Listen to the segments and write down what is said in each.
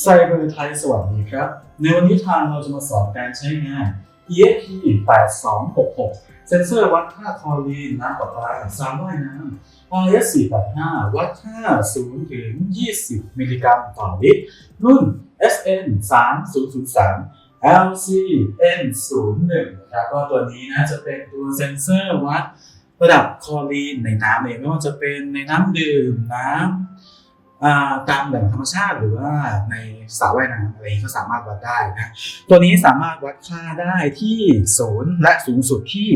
ไซเบอร์ไทยสวัสดีครับ ในวันนี้ทางเราจะมาสอนการใช้งาน ESP 8266 เซ็นเซอร์วัดค่าคลอรีนน้ำประปาสารว่ายน้ำ RS 485 วัดค่า 0 ถึง 20 มิลลิกรัมต่อลิตร รุ่น SN 3003 LCN 01นะครับก็ตัวนี้นะจะเป็นตัวเซ็นเซอร์วัดระดับคลอรีนในน้ำเองไม่ว่าจะเป็นในน้ำดื่มน้ำ ตามแหล่งธรรมชาติหรือว่าในสระว่ายน้ำอะไรก็สามารถวัดได้นะตัวนี้สามารถวัดค่าได้ที่ศูนย์และสูงสุดที่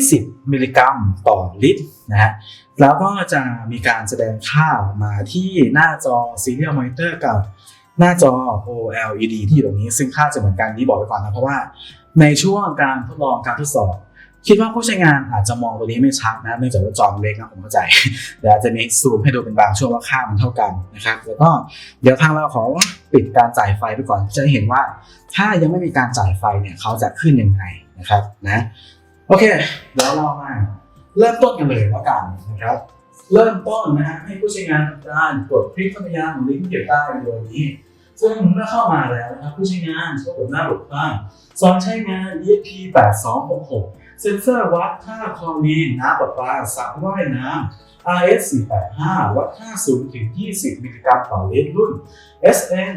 20 มิลลิกรัมต่อลิตรนะฮะแล้วก็จะมีการแสดงค่ามาที่หน้าจอ Serial Monitor กับหน้าจอ OLED ที่อยู่ตรงนี้ซึ่งค่าจะเหมือนกันที่บอกไว้ก่อนนะเพราะว่าในช่วงการทดลองการทดสอบ คิดว่าผู้ใช้งานอาจจะมองตัวนี้ไม่ชัดนะเนื่องจากว่าจอมันเล็กนะผมเข้าใจเดี๋ยวอาจจะมีซูมให้ดูเป็นบางช่วงว่าค่ามันเท่ากันนะครับ แล้วก็เดี๋ยวทางเราขอปิดการจ่ายไฟไปก่อนจะเห็นว่าถ้ายังไม่มีการจ่ายไฟเนี่ยเขาจะขึ้นยังไงนะครับนะโอเคเดี๋ยวเรามาเริ่มต้นกันเลยแล้วกันนะครับ เริ่มต้นนะฮะให้ผู้ใช้งานทำการกดคลิกเข้าไปยังลิงก์เกี่ยวใต้วิดีโอนี้ซึ่งเมื่อเข้ามาแล้วนะครับผู้ใช้งานช่วยกดหน้าบทข้างสอนใช้งาน ESP 8266 เซ็นเซอร์วัดค่าคลอรีนน้ำประปาสระว่ายน้ำ RS 485วัดค่า0ถึง 20 มิลลิกรัมต่อลิตรรุ่น SN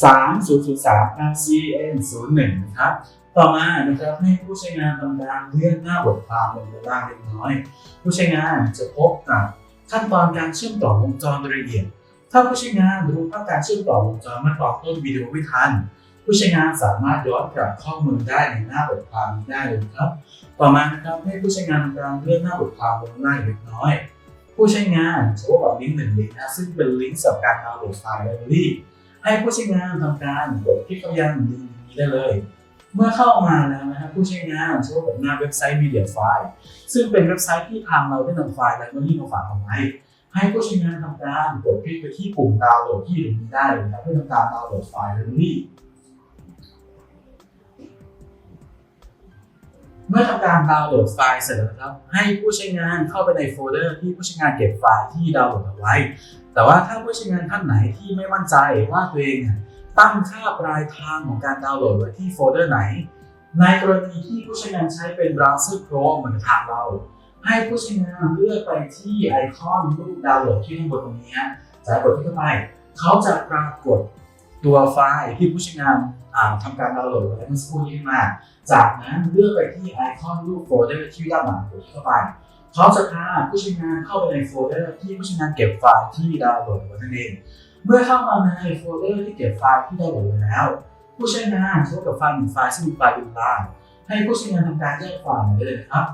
3003 LCN 01นะครับต่อมานะครับให้ผู้ใช้งานทำการเลื่อนหน้าบทความลงไปล่างเล็กน้อย ผู้ใช้งานจะพบกับขั้นตอนการเชื่อมต่อวงจรโดยละเอียด ถ้าผู้ใช้งานรู้ว่าการเชื่อมต่อวงจรเมื่อตอนต้นวิดีโอไม่ทัน ผู้ใช้งานสามารถย้อนกลับข้อมูลได้ในหน้าบทความนี้ได้เลยครับ ต่อมานะครับให้ผู้ใช้งานทำการเลื่อนหน้าบทความลงล่าเล็กน้อย ผู้ใช้งานจะพบกับลิงก์หนึ่งลิงก์นะซึ่งเป็นลิงก์สำหรับการดาวน์โหลดไฟล์ไลบรารีให้ผู้ใช้งานทำการกดคลิกเข้าไปยังลิงก์นี้ได้เลย เมื่อเข้ามาแล้วนะครับผู้ใช้งานจะพบกับหน้าเว็บไซต์ Media File ซึ่งเป็นเว็บไซต์ที่ทางเราได้นำไฟล์ไลบรารีมาฝากเอาไว้ให้ผู้ใช้งานทำการกดคลิกไปที่ปุ่มดาวน์โหลดที่อยู่ตรงนี้ได้เลยครับเพื่อทำการดาวน์โหลดไฟล์ไลบรารี เมื่อทำการดาวน์โหลดไฟล์เสร็จแล้วครับให้ผู้ใช้งานเข้าไปในโฟลเดอร์ที่ผู้ใช้งานเก็บไฟล์ที่ดาวน์โหลดเอาไว้ แต่ว่าถ้าผู้ใช้งานท่านไหนที่ไม่มั่นใจว่าตัวเองตั้งค่าปลายทางของการดาวน์โหลดไว้ที่โฟลเดอร์ไหน ในกรณีที่ผู้ใช้งานใช้เป็นเบราว์เซอร์ Chrome เหมือนทางเรา ให้ผู้ใช้งานเลือกไปที่ไอคอนรูปดาวน์โหลดที่ข้างบนตรงนี้ฮะจากกดที่เข้าไปเขาจะปรากฏ ตัวไฟล์ที่ผู้ใช้งานทำการดาวน์โหลดไว้เมื่อสักครู่นี้มา จากนั้นเลือกไปที่ไอคอนรูปโฟลเดอร์ที่ด้านหลังกดเข้าไปเขาจะพาผู้ใช้งานเข้าไปในโฟลเดอร์ที่ผู้ใช้งานเก็บไฟล์ที่ดาวน์โหลดไว้นั่นเองเมื่อเข้ามาในโฟลเดอร์ที่เก็บไฟล์ที่ดาวน์โหลดไว้แล้ว ผู้ใช้งานจะพบกับไฟล์หนึ่งไฟล์ซึ่งมีไฟล์เป็นลางให้ผู้ใช้งานทำการแยกไฟล์ได้เลยนะครับ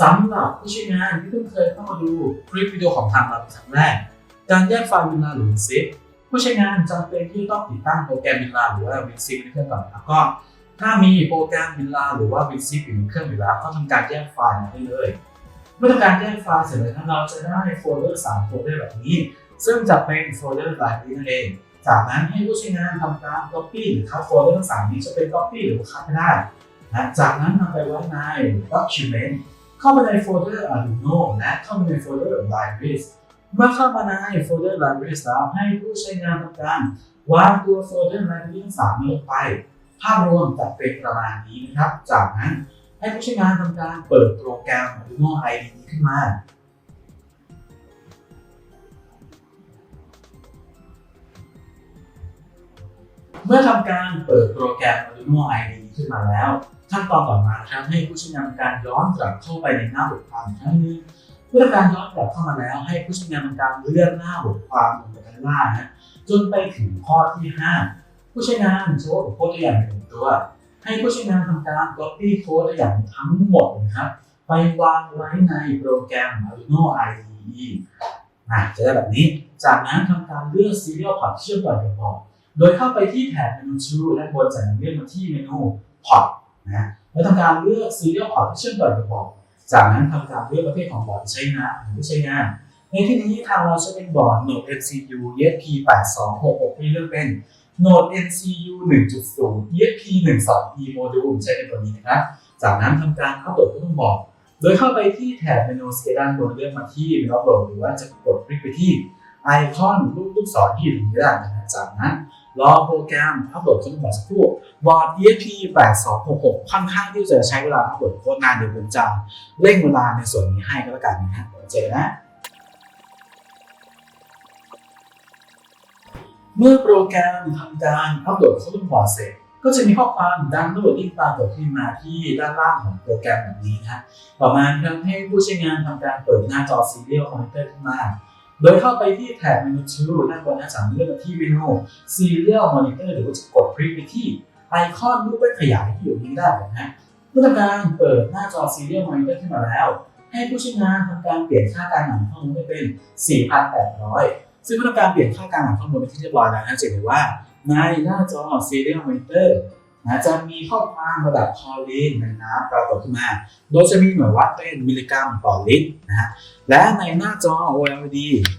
สำหรับผู้ใช้งานที่เพิ่งเคยเข้ามาดูคลิปวิดีโอของทางเราเป็นครั้งแรก การแยกไฟล์วินลาหรือซิป ผู้ใช้งานจำเป็นที่ต้องติดตั้งโปรแกรมวินลาหรือว่าวินซิปในเครื่องก่อนนะครับก็ถ้ามีโปรแกรมวินลาหรือว่าวินซิปอยู่ในเครื่องอยู่แล้วก็ทำการแยกไฟล์มาได้เลยเมื่อทำการแยกไฟล์เสร็จแล้วเราจะได้โฟลเดอร์3โฟลเดอร์แบบนี้ ซึ่งจะเป็นโฟลเดอร์ไลบรารีนั่นเอง จากนั้นให้ผู้ใช้งานทำการ copy หรือ cut โฟลเดอร์ทั้งสามนี้จะเป็น copy หรือ cut ก็ได้นะจากนั้นนำไปไว้ใน document เข้าไปในโฟลเดอร์ Arduino และเข้าไปในโฟลเดอร์ libraries เมื่อเข้ามาในโฟลเดอร์ libraries แล้วให้ผู้ใช้งานทำการวางตัวโฟลเดอร์ library ทั้งสามนี้ลงไป ภาพรวมจะเป็นประมาณนี้นะครับ จากนั้นให้ผู้ใช้งานทำการเปิดโปรแกรม Arduino IDE ขึ้นมาเมื่อทำการเปิดโปรแกรม Arduino IDE ขึ้นมาแล้ว ขั้นตอนต่อมาครับให้ผู้ใช้งานทำการย้อนกลับเข้าไปในหน้าบทความครั้งนึง เมื่อการย้อนกลับเข้ามาแล้วให้ผู้ใช้งานทำการเลื่อนหน้าบทความลงไปด้านล่างนะจนไปถึงข้อที่ 5 ผู้ใช้งานโชว์โค้ดตัวอย่างหนึ่งตัว ให้ผู้ใช้งานทำการ copy โค้ดตัวอย่างทั้งหมดนะครับไปวางไว้ในโปรแกรม Arduino IDE อะจะได้แบบนี้ จากนั้นทำการเลือก Serial Port เชื่อมต่อกับบอร์ดโดยเข้าไปที่แถบเมนู Tool ด้านบนจากนั้นเลื่อนมาที่เมนู Port นะแล้วทำการเลือก Serial Port ที่เชื่อมต่อกับบอร์ด จากนั้นทำการเลือกประเภทของบอร์ดใช้งานหรือไม่ใช้งาน ในที่นี้ทางเราใช้เป็นบอร์ด Node MCU ESP 8266ที่เลือกเป็น Node MCU 1.0 ESP 12E Module ใช้เป็นตัวนี้นะครับ จากนั้นทำการอัปโหลดขึ้นบอร์ด โดยเข้าไปที่แถบเมนูสเกด้านบนเลือกมาที่เมนูอัปโหลดหรือว่าจะกดคลิกไปที่ไอคอนรูปลูกศรที่อยู่ตรงนี้ได้นะจากนั้น รอโปรแกรมอัปโหลดโค้ดบอร์สักครู่บอร์ด ESP 8266ค่อนข้างที่จะใช้เวลาอัปโหลดโค้ดนานเดี๋ยวผมจะเร่งเวลาในส่วนนี้ให้ก็แล้วกันนะฮะเจอนะเมื่อโปรแกรมทำการอัปโหลดข้อมูลบอร์ดเสร็จ ก็จะมีข้อความดังโหลดที่ปรากฏขึ้นมาที่ด้านล่างของโปรแกรมแบบนี้นะฮะต่อมาทำให้ผู้ใช้งานทำการเปิดหน้าจอ Serial Monitor ขึ้นมา โดยเข้าไปที่แถบเมนู Tool ด้านบนหน้าจอเลือกมาที่เมนู Serial Monitor หรือว่าจะกดคลิกไปที่ไอคอนรูปเล่นขยายที่อยู่นี้ได้นะเมื่อทำการเปิดหน้าจอ Serial Monitor ขึ้นมาแล้ว ให้ผู้ใช้งานทำการเปลี่ยนค่าการอ่านข้อมูลให้เป็น 4,800 ซึ่งเมื่อทำการเปลี่ยนค่าการอ่านข้อมูลเป็นที่เรียบร้อยแล้วนะจะเห็นว่าในหน้าจอ Serial Monitor นะจะมีข้อความระดับคลอรีนในน้ำปรากฏขึ้นมา โดยจะมีหน่วยวัดเป็นมิลลิกรัมต่อลิตรนะฮะ และในหน้าจอ OLED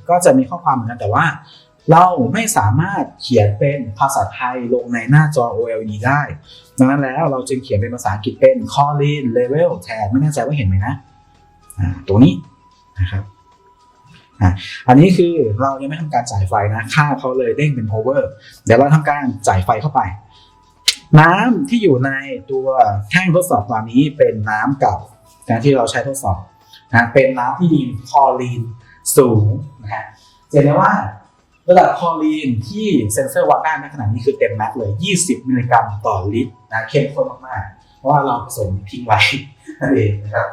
ก็จะมีข้อความเหมือนกันแต่ว่า เราไม่สามารถเขียนเป็นภาษาไทยลงในหน้าจอ OLED ได้ ดังนั้นแล้วเราจึงเขียนเป็นภาษาอังกฤษเป็น Colin Level แทนไม่แน่ใจว่าเห็นไหมนะตัวนี้นะครับอันนี้คือเรายังไม่ทำการจ่ายไฟนะ ค่าเขาเลยเด้งเป็น over เดี๋ยวเราทำการจ่ายไฟเข้าไป น้ำที่อยู่ในตัวแท่งทดสอบตอนนี้เป็นน้ำเก่าการที่เราใช้ทดสอบนะเป็นน้ำที่มีคลอรีนสูงนะฮะเห็นได้ว่าระดับคลอรีนที่เซ็นเซอร์วัดได้ในขณะนี้คือเต็มแม็กเลย 20 มิลลิกรัมต่อลิตรนะเข้มข้นมากๆ เพราะว่าเราผสมทิ้งไว้นั่นเองนะครับ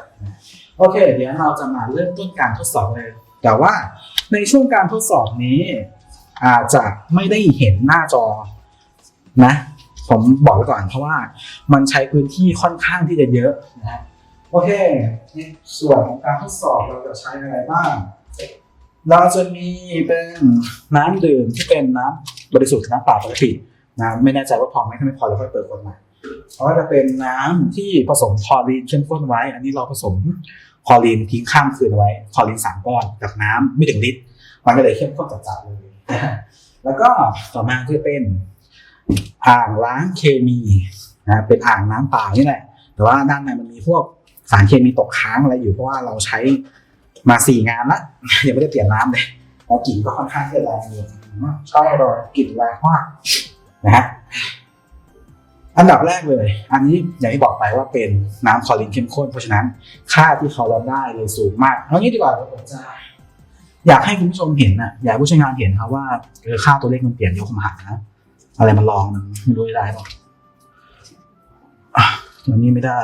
โอเค เดี๋ยวเราจะมาเริ่มต้นการทดสอบเลย แต่ว่าในช่วงการทดสอบนี้อาจจะไม่ได้เห็นหน้าจอนะ ผมบอกไว้ก่อนเพราะว่ามันใช้พื้นที่ค่อนข้างที่จะเยอะนะฮะโอเคในส่วนของการทดสอบเราจะใช้อะไรบ้าง เราจะมีเป็นน้ำดื่มที่เป็นน้ำบริสุทธิ์น้ำเปล่าปกตินะไม่แน่ใจว่าพอไหมถ้าไม่พอเราค่อยเปิดคนใหม่เพราะจะเป็นน้ำที่ผสมคลอรีนเข้มข้นไว้ อันนี้เราผสมคลอรีนทิ้งข้ามคืนไว้คลอรีนสามก้อนกับน้ำไม่ถึงลิตรมันก็เลยเข้มข้นจัดๆเลยแล้วก็ต่อมาก็จะเป็น อ่างล้างเคมีนะเป็นอ่างน้ำเปล่านี่แหละ แต่ว่าด้านในมันมีพวกสารเคมีตกค้างอะไรอยู่เพราะว่าเราใช้มาสี่งานละยังไม่ได้เปลี่ยนน้ำเลยแล้วกลิ่นก็ค่อนข้างที่จะแรงเลยใช่เลยกลิ่นแรงมากนะฮะอันดับแรกเลย อันนี้อย่างที่บอกไปว่าเป็นน้ำคลอรีนเข้มข้น เพราะฉะนั้นค่าที่เขาวัดได้เลยสูงมากเอางี้ดีกว่าผมจะอยากให้คุณผู้ชมเห็นนะอยากให้ผู้ใช้งานเห็นครับว่าค่าตัวเลขมันเปลี่ยนเยวผมหานะ อะไรมันลองมันไม่รู้ได้หรอกอะอันนี้ไม่ได้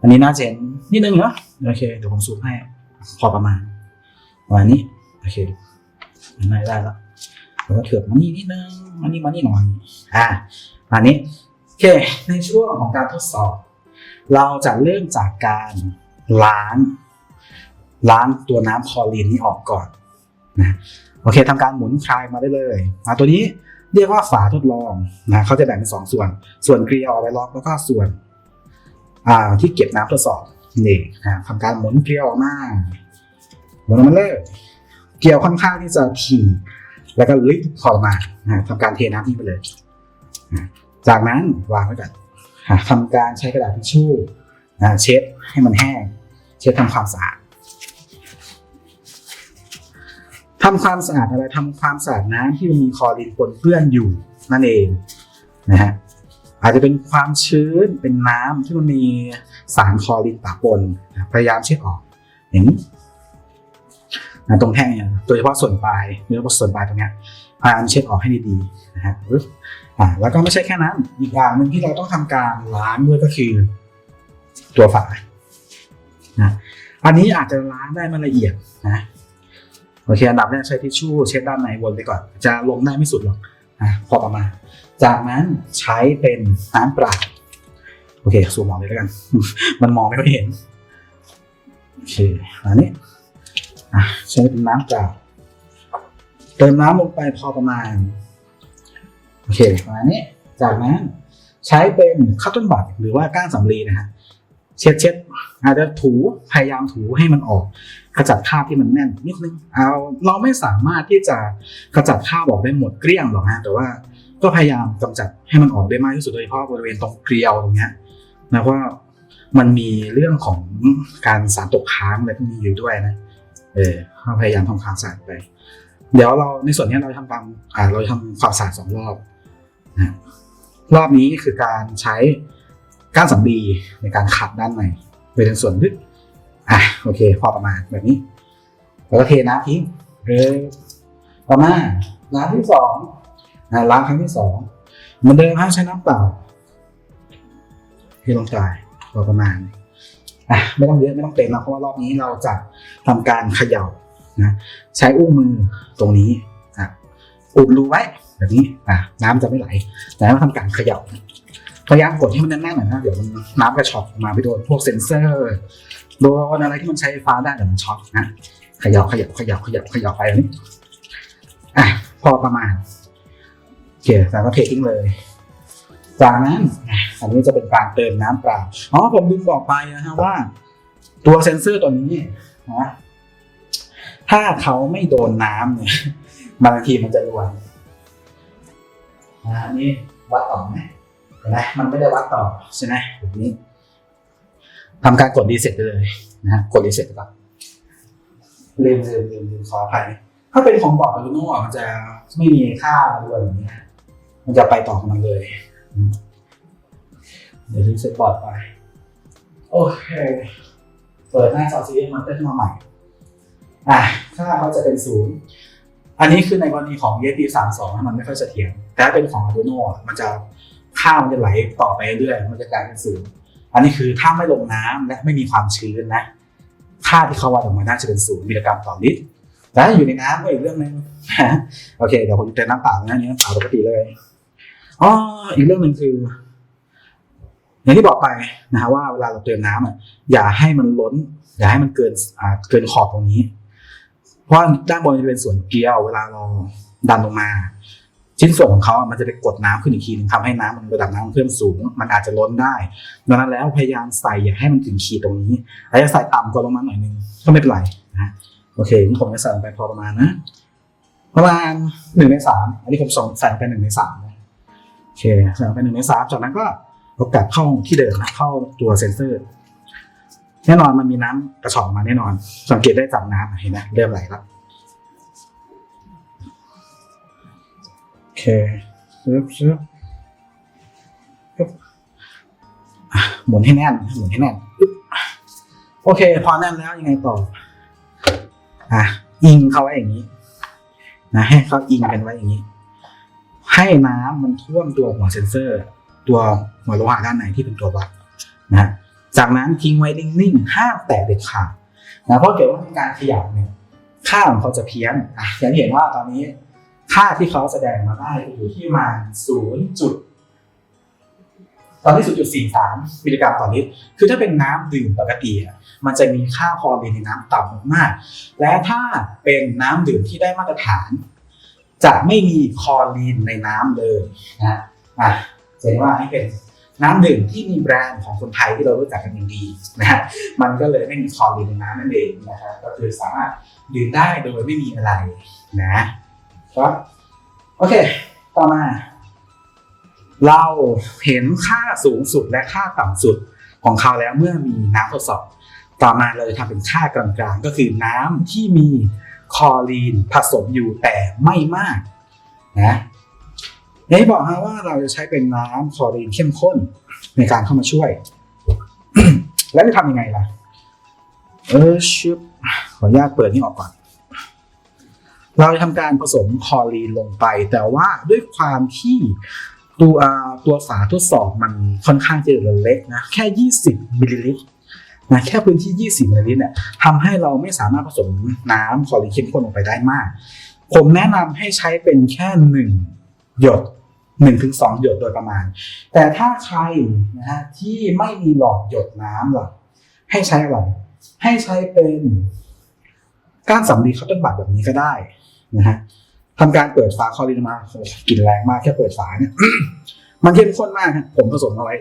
อันนี้น่าเห็นนิดนึงเนาะโอเค เดี๋ยวผมซูมให้พอประมาณประมาณนี้โอเคน่าได้แล้วแล้วก็เถือบมานี่นิดนึงมานี่มานี่หน่อยอ่าอันนี้โอเคในช่วงของการทดสอบ เราจะเริ่มจากการล้าง ล้างตัวน้ำคลอรีนนี้ออกก่อนนะโอเคทำการหมุนคลายมาได้เลยมาตัวนี้เรียกว่าฝาทดลองนะเขาจะแบ่งเป็นสองส่วน ส่วนเกลียวเอาไว้ล็อกแล้วก็ส่วนอ่าที่เก็บน้ำทดสอบนี่นะทำการหมุนเกลียวออกมาหมุนออกมาเลยเกลียวค่อนข้างที่จะถี่แล้วก็ลึกพอมานะทำการเทน้ำทิ้งไปเลยนะจากนั้นวางไว้ก่อนทำการใช้กระดาษทิชชู่นะเช็ดให้มันแห้ง เช็ดทำความสะอาด ทำความสะอาดอะไรทำความสะอาดน้ำที่มันมีคลอรีนปนเปื้อนอยู่นั่นเองนะฮะอาจจะเป็นความชื้นเป็นน้ำที่มันมีสารคลอรีนปะปนพยายามเช็ดออกอย่างนี้นะตรงแท่งเนี่ยโดยเฉพาะส่วนปลายเนื้อส่วนปลายตรงเนี้ยพยายามเช็ดออกให้ดีๆนะฮะอ่าแล้วก็ไม่ใช่แค่นั้น อีกอย่างหนึ่งที่เราต้องทำการล้างด้วยก็คือตัวฝานะอันนี้อาจจะล้างได้ไม่ละเอียดนะ โอเคอันดับแรกใช้ทิชชู่เช็ดด้านในวนไปก่อน จะลงได้ไม่สุดหรอกอะพอประมาณจากนั้นใช้เป็นน้ำเปล่าโอเคซูมมองเลยแล้วกัน มันมองไม่ค่อยเห็นโอเคอันนี้อะใช้เป็นน้ำเปล่าเติมน้ำลงไปพอประมาณโอเคประมาณนี้จากนั้นใช้เป็นคัตเติ้ลบัตหรือว่าก้านสำลีนะฮะ เช็ดเช็ดอาจจะถูพยายามถูให้มันออกขจัดคราบที่มันแน่นนิดนึงเอาเราไม่สามารถที่จะขจัดคราบออกได้หมดเกลี้ยงหรอกฮะแต่ว่าก็พยายามกำจัดให้มันออกได้มากที่สุดโดยเฉพาะบริเวณตรงเกลียวตรงเนี้ยนะเพราะว่ามันมีเรื่องของการสารตกค้างอะไรพวกนี้อยู่ด้วยนะเออพยายามทำความสะอาดไป เดี๋ยวเราในส่วนนี้เราทำความอ่าเราทำความสะอาดสองรอบนะรอบนี้คือการใช้ ก้านสำลีในการขัดด้านในไปในส่วนลึกอะโอเค พอประมาณแบบนี้ แล้วก็เทน้ำทิ้งหรือต่อมาล้างที่สองนะล้างครั้งที่สองเหมือนเดิมห้ามใช้น้ำเปล่าเทลงไปพอประมาณอะไม่ต้องเยอะไม่ต้องเต็มนะเพราะว่ารอบนี้เราจะทำการเขย่านะใช้อุ้งมือตรงนี้อะอุดรูไว้แบบนี้อะน้ำจะไม่ไหลแต่ให้เราทำการเขย่า พยายามกดให้มันแน่นๆหน่อยนะเดี๋ยวมันน้ำกระชอกมาไปโดนพวกเซ็นเซอร์โดนอะไรที่มันใช้ไฟฟ้าได้เดี๋ยวมันช็อตนะขย่าเขย่าเขย่าเขย่าเขย่าไปนี้อะพอประมาณโอเคแล้วก็เททิ้งเลยจากนั้นอันนี้จะเป็นการเติมน้ำเปล่าอ๋อผมลืมบอกไปนะฮะว่า ตัวเซ็นเซอร์ตัวนี้นะถ้าเขาไม่โดนน้ำเนี่ยบางทีมันจะรวนนะอันนี้วัดต่อไหม เห็นไหมมันไม่ได้วัดต่อใช่ไหมแบบนี้ทำการกดรีเซ็ตไปเลยนะฮะกดรีเซ็ตไปก่อนลืมลืมลืมลืมขออภัยถ้าเป็นของบอร์ด Arduino อ่มันจะไม่มีค่าด้วยอย่างนี้ยมันจะไปต่อของมันเลย เดี๋ยวรีเซ็ตบอร์ดไป โอเค เปิดหน้าจอ CX Master ขึ้นมาใหม่ อะ ค่าเขาจะเป็นศูนย์อันนี้คือในกรณีของ ESP 3 2มันไม่ค่อยเสถียรแต่ถ้าเป็นของ Arduino มันจะ ค่ามันจะไหลต่อไปเรื่อยมันจะกลายเป็นศูนย์อันนี้คือถ้าไม่ลงน้ำและไม่มีความชื้นนะค่าที่เขาวัดออกมาน่าจะเป็นศูนย์มิลลิกรัมต่อลิตรแต่ถ้าอยู่ในน้ำก็อีกเรื่องหนึ่งโอเคเดี๋ยวผมจะเติมน้ำเปล่านะนนี้น้ำเปล่าปกติเลยอ๋ออีกเรื่องหนึ่งคืออย่างที่บอกไปนะฮะว่าเวลาเราเติมน้ำอะอย่าให้มันล้น อย่าให้มันเกินอ่าเกินขอบตรงนี้ เพราะด้านบนจะเป็นส่วนเกลียว เวลาเราดันลงมา ชิ้นส่วนของเขาอะมันจะไปกดน้ำขึ้นอีกทีนึงทำให้น้ำมันระดับน้ำมันเพิ่มสูง มันอาจจะล้นได้ดังนั้นแล้วพยายามใส่อย่าให้มันถึงขีดตรงนี้แล้วจะใส่ต่ำกว่าลงมาหน่อยนึงก็ไม่เป็นไรนะโอเคนี่ผมจะใส่ลงไปพอประมาณนะ ประมาณหนึ่งในสามอันนี้ผมส่งใส่ลงไปหนึ่งในสามนะโอเคใส่ลงไปหนึ่งในสามจากนั้นก็เอากลับเข้าที่เดิมนะเข้าตัวเซนเซอร์ แน่นอนมันมีน้ำกระชอกมาแน่นอน สังเกตได้จากน้ำเห็นไหมเริ่มไหลแล้ว เคซึบซึบปึ๊บหมุนให้แน่นหมุนให้แน่นโอเค พอแน่นแล้วยังไงต่อ อะ อิงเขาไว้อย่างนี้ นะให้เขาอิงกันไว้อย่างนี้ ให้น้ำมันท่วมตัวหัวเซนเซอร์ ตัวหัวโลหะด้านในที่เป็นตัววัดนะฮะจากนั้นทิ้งไว้นิ่งๆห้ามแตะเด็ดขาดนะเพราะเกิดว่ามีการขยับเนี่ยค่าของเขาจะเพี้ยนอะอย่างที่เห็นว่าตอนนี้ ค่าที่เขาแสดงมาได้อยู่ที่มาณศูนย์จุดตอนนี้0.43มิลลิกรัมต่อลิตร คือถ้าเป็นน้ำดื่มปกติอะมันจะมีค่าคลอรีนในน้ำต่ำมาก และถ้าเป็นน้ำดื่มที่ได้มาตรฐาน จะไม่มีคลอรีนในน้ำเลยนะอะเห็นว่าให้เป็นน้ำดื่มที่มีแบรนด์ของคนไทยที่เรารู้จักกันอย่างดีนะฮะมันก็เลยไม่มีคลอรีนในน้ำนั่นเองนะครับก็คือสามารถดื่มได้โดยไม่มีอะไรนะ ครับโอเค ต่อมา เราเห็นค่าสูงสุดและค่าต่ำสุดของเขาแล้วเมื่อมีน้ำทดสอบ ต่อมาเราจะทำเป็นค่ากลางๆ ก็คือน้ำที่มีคอรีนผสมอยู่แต่ไม่มากนะอย่างที่บอกฮะว่าเราจะใช้เป็นน้ำคลอรีนเข้มข้นในการเข้ามาช่วย แล้วจะทำยังไงล่ะ เออชิบขออนุญาตเปิดนี่ออกก่อน เราจะทำการผสมคอรีนลงไป แต่ว่าด้วยความที่ตัวตัวฝาทดสอบมันค่อนข้างจะเล็กนะแค่ 20มิลลิลิตรนะแค่พื้นที่ 20มิลลิลิตรเนี่ยทำให้เราไม่สามารถผสมน้ำคอรีนเข้มข้นลงไปได้มาก ผมแนะนำให้ใช้เป็นแค่หนึ่งหยดหนึ่งถึงสองหยดโดยประมาณ แต่ถ้าใครนะฮะที่ไม่มีหลอดหยดน้ำล่ะให้ใช้อะไร ให้ใช้เป็นก้านสำลีคัตเติ้ลบัตแบบนี้ก็ได้ นะฮะทำการเปิดฝาคอรีนมาโอ้กลิ่นแรงมากแค่เปิดฝาเนี่ยมันเข้มข้นมากฮะผมผสมเอาไว้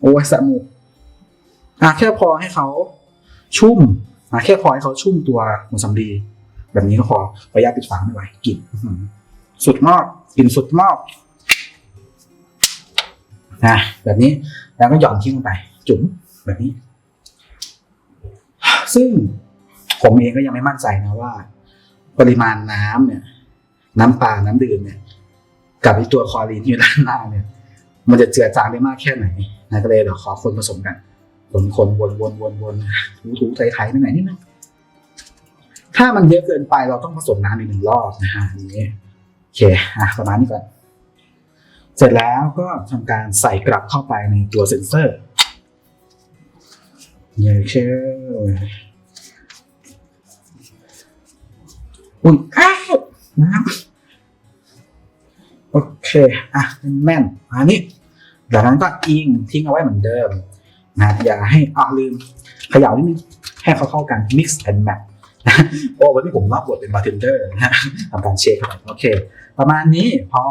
โอ้ยสมูอะแค่พอให้เขาชุ่มอะแค่พอให้เขาชุ่มตัวหัวสำลีแบบนี้ก็พอขออนุญาตปิดฝาไม่ไหวกลิ่นสุดมากกลิ่นสุดมากนะแบบนี้แล้วก็หย่อนทิ้งลงไป จุ๋มแบบนี้ ซึ่งผมเองก็ยังไม่มั่นใจนะว่า ปริมาณน้ำเนี่ย น้ำปลาน้ำดื่มเนี่ย กับไอตัวคอรีนที่อยู่ด้านล่างเนี่ย มันจะเจือจางได้มากแค่ไหนนะก็เลยเดี๋ยวขอคนผสมกัน คนคนวนวนวนวนถูถูไถไถไปไหนนิดนึงถ้ามันเยอะเกินไปเราต้องผสมน้ำอีกหนึ่งรอบนะฮะอันนี้โอเคอะประมาณนี้ก่อนเสร็จแล้วก็ทำการใส่กลับเข้าไปในตัวเซ็นเซอร์อย่างเช่น อุ่นอ้าวน้ำโอเคอะแม่นอันนี้จากนั้นก็อิงทิ้งเอาไว้เหมือนเดิมนะอย่าให้อะลืมเขย่านิดนึงให้เขาเข้ากัน mix and match โอ้วันนี้ผมรับบทเป็นบาร์เทนเดอร์นะฮะทำการเช็คเข้าไปโอเค ประมาณนี้พอ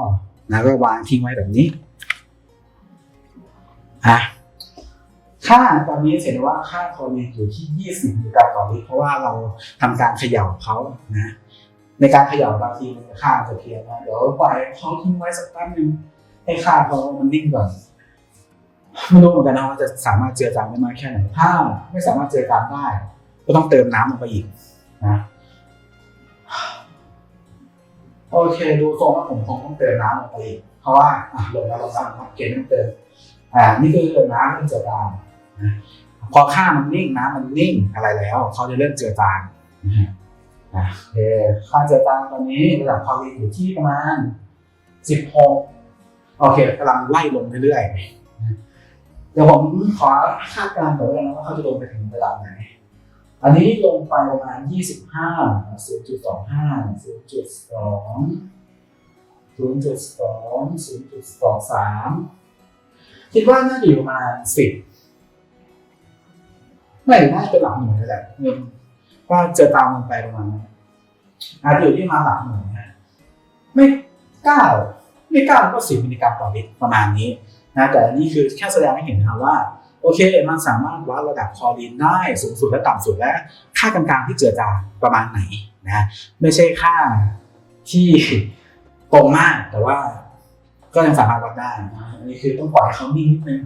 นะก็วางทิ้งไว้แบบนี้อะค่าตอนนี้เห็นว่าค่าคลอรีนอยู่ที่ 20มิลลิกรัมต่อลิตรเพราะว่าเราทำการเขย่าเขานะ ในการขย่าบางทีมันจะค่ามจะเพี้ยนนะเดี๋ยวปล่อยเขาทิ้งไว้สักแป๊บนึงให้ค่าเขามันนิ่งก่อนไม่รู้เหมือนกันนะว่าจะสามารถเจือจางได้มากแค่ไหนถ้าไม่สามารถเจือจางได้ ก็ต้องเติมน้ำลงไปอีกนะโอเค ดูทรงว่าผมคงต้องเติมน้ำลงไปอีกเพราะว่าลงแล้วเราสร้างน้ำเกณฑ์ต้องเติมอ่านี่คือเติมน้ำเริ่มเจือจางพอค่ามันนิ่งน้ำมันนิ่งอะไรแล้ว เขาจะเริ่มเจือจางนะฮะ อะโอเคค่าเจือจางตอนนี้ระดับความเร็วอยู่ที่ประมาณ 16 โอเคกำลังไล่ลงเรื่อยๆ เดี๋ยวผมขอคาดการณ์ก่อนแล้วกันนะว่าเขาจะลงไปถึงระดับไหน อันนี้ลงไปประมาณ 25 0.25 0.2 0.2 0.23 คิดว่าน่าจะอยู่ประมาณ 10 ไม่น่าจะเป็นหลักหน่วยแหละเงินว่าเจอตามลงไปประมาณนั้น อาจจะอยู่ที่มาหลักหน่วยนะไม่เก้าไม่เก้าก็สิบมิลลิกรัมต่อลิตรประมาณนี้นะแต่อันนี้คือแค่แสดงให้เห็นนะว่าโอเค มันสามารถวัดระดับคอรีนได้สูงสุดและต่ำสุดและค่ากลางๆที่เจือจางประมาณไหนนะไม่ใช่ค่าที่ตรงมากแต่ว่าก็ยังสามารถวัดได้นะอันนี้คือต้องปล่อยเขานิ่งนิดนึง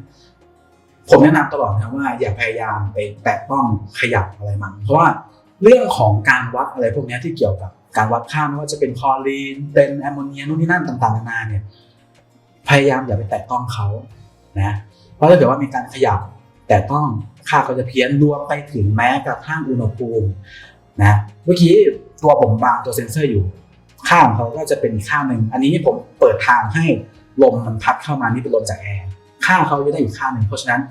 ผมแนะนำตลอดนะว่าอย่าพยายามไปแตะต้องขยับอะไรมันเพราะว่า เรื่องของการวัดอะไรพวกนี้ที่เกี่ยวกับการวัดค่าไม่ว่าจะเป็นคลอรีน เป็นแอมโมเนียนู่นนี่นั่นต่างๆนานาเนี่ยพยายามอย่าไปแตะต้องเขานะเพราะถ้าเกิดว่ามีการขยับแต่ต้องค่าเขาจะเพี้ยนรวมไปถึงแม้กระทั่งอุณหภูมินะเมื่อกี้ตัวผมบางตัวเซ็นเซอร์อยู่ ค่าของเขาก็จะเป็นค่าหนึ่งอันนี้ผมเปิดทางให้ลมมันพัดเข้ามานี่เป็นลมจากแอร์ค่าของเขาจะได้อีกค่าหนึ่งเพราะฉะนั้น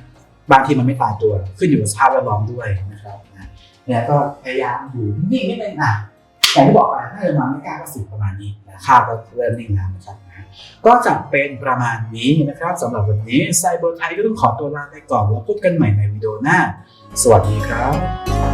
บางทีมันไม่ตายตัวขึ้นอยู่กับสภาพแวดล้อมด้วยนะครับนะ เนี่ยก็พยายามอยู่นิ่งนิดนึงอะอย่างที่บอกไปถ้าเรามาไม่กล้าก็สิบประมาณนี้นะค่าก็เริ่มนิ่งแล้วนะครับนะก็จะเป็นประมาณนี้นะครับสำหรับวันนี้ไซเบอร์ไทยก็ต้องขอตัวลาไปก่อนแล้วพบกันใหม่ในวิดีโอหน้า สวัสดีครับ